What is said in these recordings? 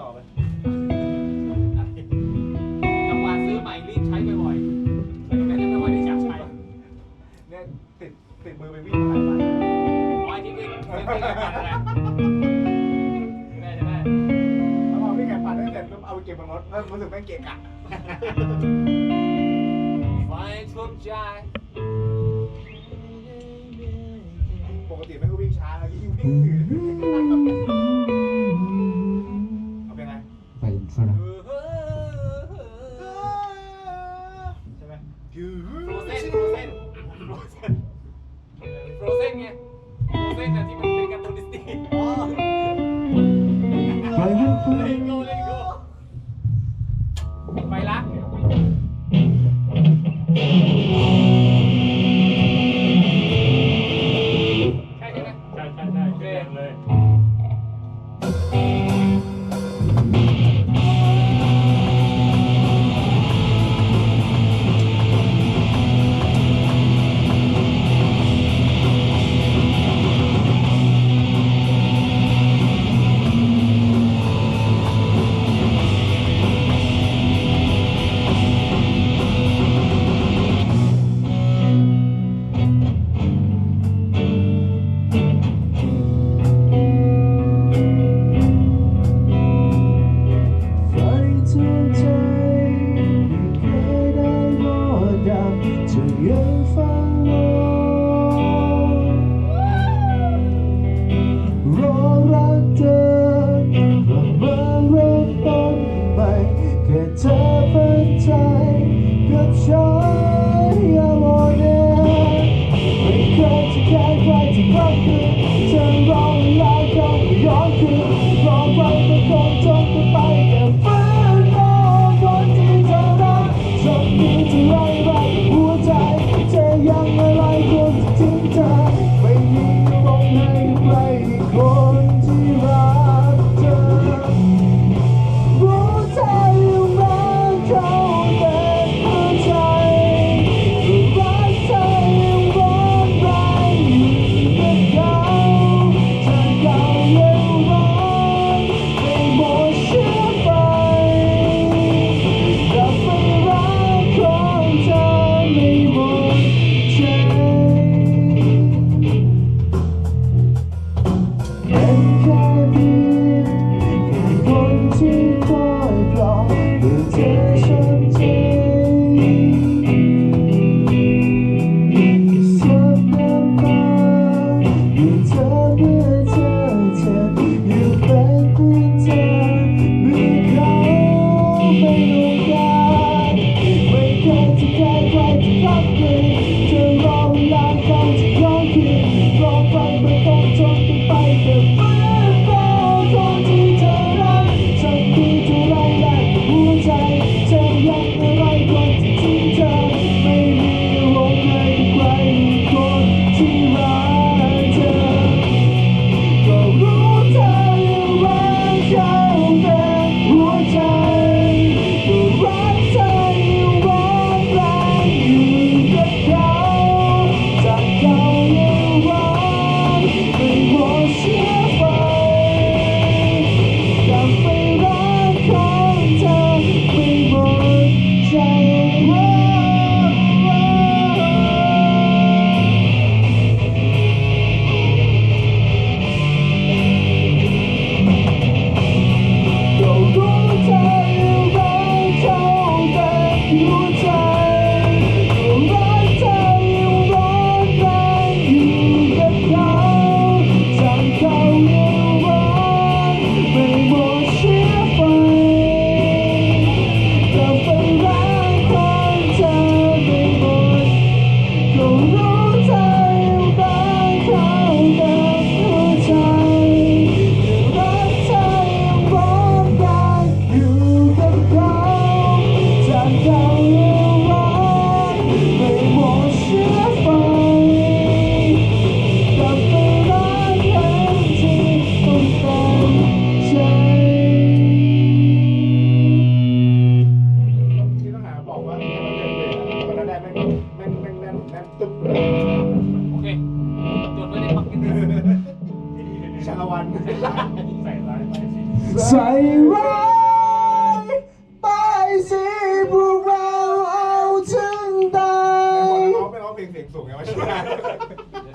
ต่อไปจังหวะซื้อใหม่รีบใช้บ่อยๆไม่งั้ม่ค่อยได้จับใช้เนี่ยติดติดมือไปวิ่งหลายวันร้ยที่วิ่งไม่อได้ปั่ได้ได้พอวิ่งแข่งปั่นได้เสร็จปุ๊บเอาไปเก็บบนรถแล้วรู้สึกแม่งเกะกะ Oh.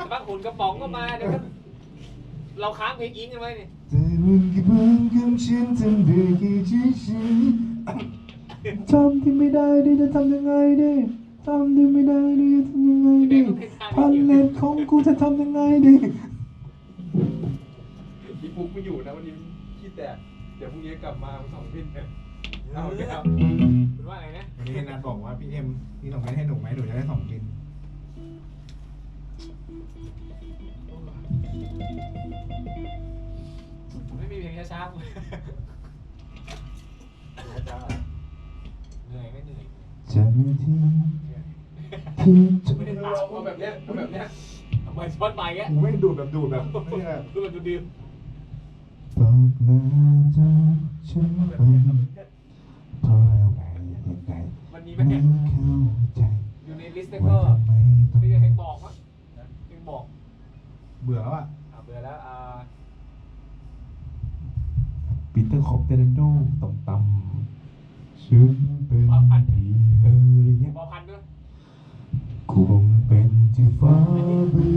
ดี๋ยวสักพักหุ่นกระป๋องก็มาเดี๋ยวก็เราค้างเพลงอิงกันไว้นี่แต่มันก็เพิ่งคำฉันทำได้แค่เฉยๆทำที่ไม่ได้ดิจะทำยังไงดิทำที่ไม่ได้ดิจะทำยังไงดิพันเน็ตของกูจะทำยังไงดิพี่ปุ๊กไม่อยู่นะวันนี้ขี้แตกเดี๋ยวพรุ่งนี้กลับมาสองพินเนี่ยเอาแก้วคุณว่าไงนะวันนี้นัดบอกว่าพี่เอ็มพี่ส่งไปให้หนูไหมหนูจะได้สองบิน ผมไม่มีเพลงช้าๆเหนื่อยไม่เหนื่อยจากนาทีที่จะไม่ได้ถามว่าแบบเนี้ยเอาแบบเนี้ยทำไมช้อนไปแกกูไม่ดูดแบบดูดแบบไม่ใช่แบบดูแบบดูดีบอกลาจากฉันไปเพราะอะไรยังไงมันมีไหมไม่เนี่ยเข้าใจอยู่ในลิสต์ว่าก็ไม่ได้เพลงบอกวะเพลง เบื่อแล้วอะอ่าเบื่อแล้วอ่าปีเตอร์คอปเตอร์โดต่ำต่ำฉันเป็นที่เอออะไรเงี้ยบอพันด้วย คงเป็นที่ฟ้าเบื้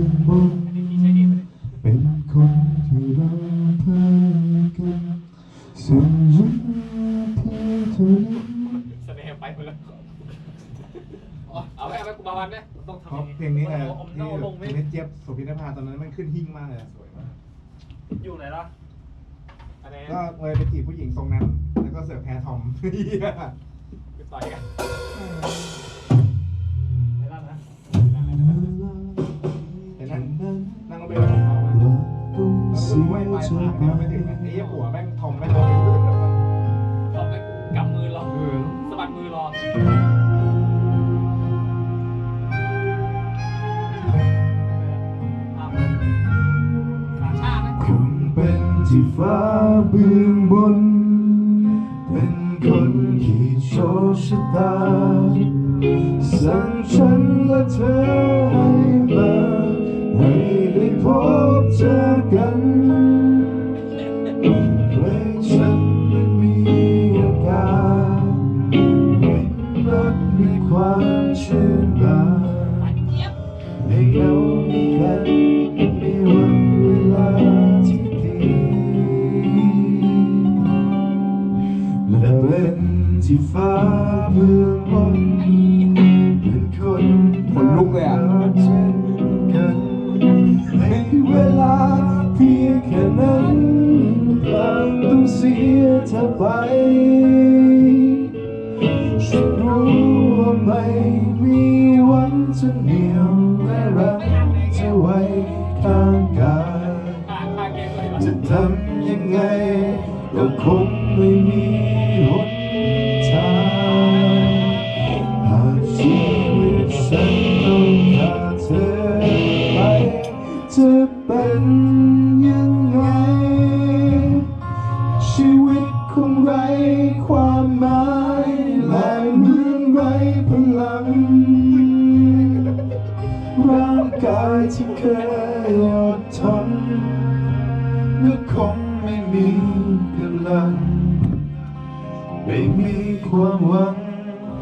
เพทำราะอย่างนี้เพลงนี้ไงผมที่ต้องเอาลงไหมเพลงเจี๊ยบโสุพินภาตอนนั้นมันขึ้นหิ้งมากเลยอะสวยมากอยู่ไหนล่ะอันไหนก็เลยไปจีบผู้หญิงทรงนั้น แล้วก็เสือกแพ้ทอมเหี้ยไปต่อยกันไม่ได้นะแต่นั่งนั่งรถเมล์ของเขาอะแล้วรู้ไว้ปลายทางเนี่ยไม่ถึงนะไอ้เหี้ยหัวแม่งทอมแม่ง ฟ้าเบื้องบน เป็นคนที่โชคชะตา สั่งฉันและเธอ ที่ฟ้าเบื้องบนเป็นคน ขนลุกเลยอะ ที่เคยอดทนก็คงไม่มีกำลัง ไม่มีความหวัง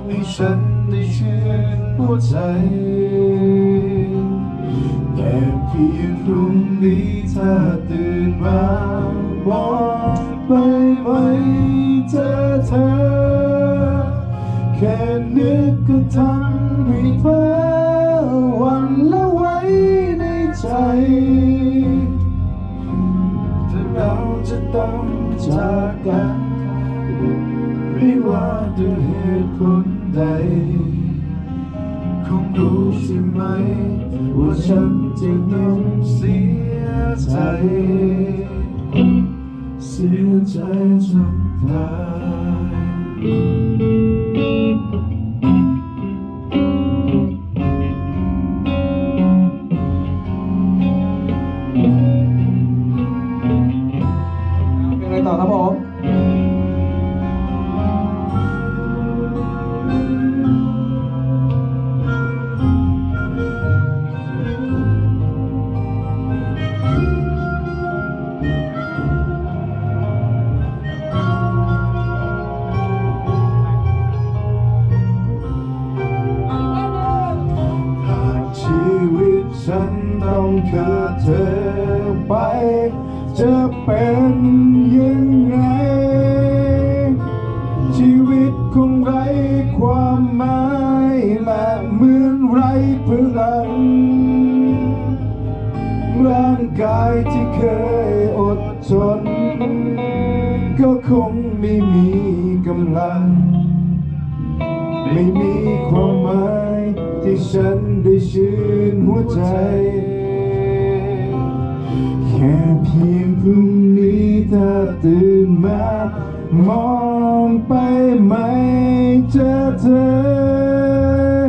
ให้ฉันได้ชื่นหัวใจ แต่เพียงพรุ่งนี้ถ้าตื่นมามองไปไหมเจอเธอ แค่นึกก็ทำให้เพ้อ ถ้าเราจะต้องจากกันไม่ว่าด้วยเหตุผลใด คงรู้ใช่ไหม ว่าฉันจะต้องเสียใจ เสียใจจนตาย กายที่เคยอดทน ก็คงไม่มีกำลัง ไม่มีความหมายที่ฉันได้ชื่นหัวใจ แค่เพียงพรุ่งนี้ถ้าตื่นมามองไปไม่เจอเธอ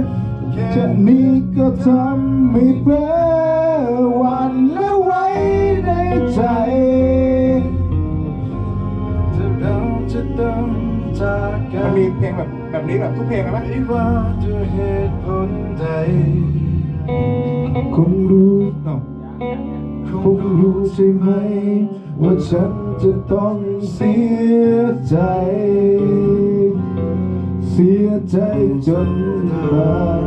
แค่นี้ก็ทำให้เพ้อ มันนมีเพลงแบบแบบนี้แบบทุกเพลงเลยไหมไม่ว่าด้วยเหตุผลใดคงรู้คงรู้ใช่ไหม ว่าฉันจะต้องเสียใจ เสียใจจนตาย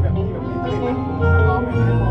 แบบนี้แบบนี้ตลิดนะนักร้องแบบนี้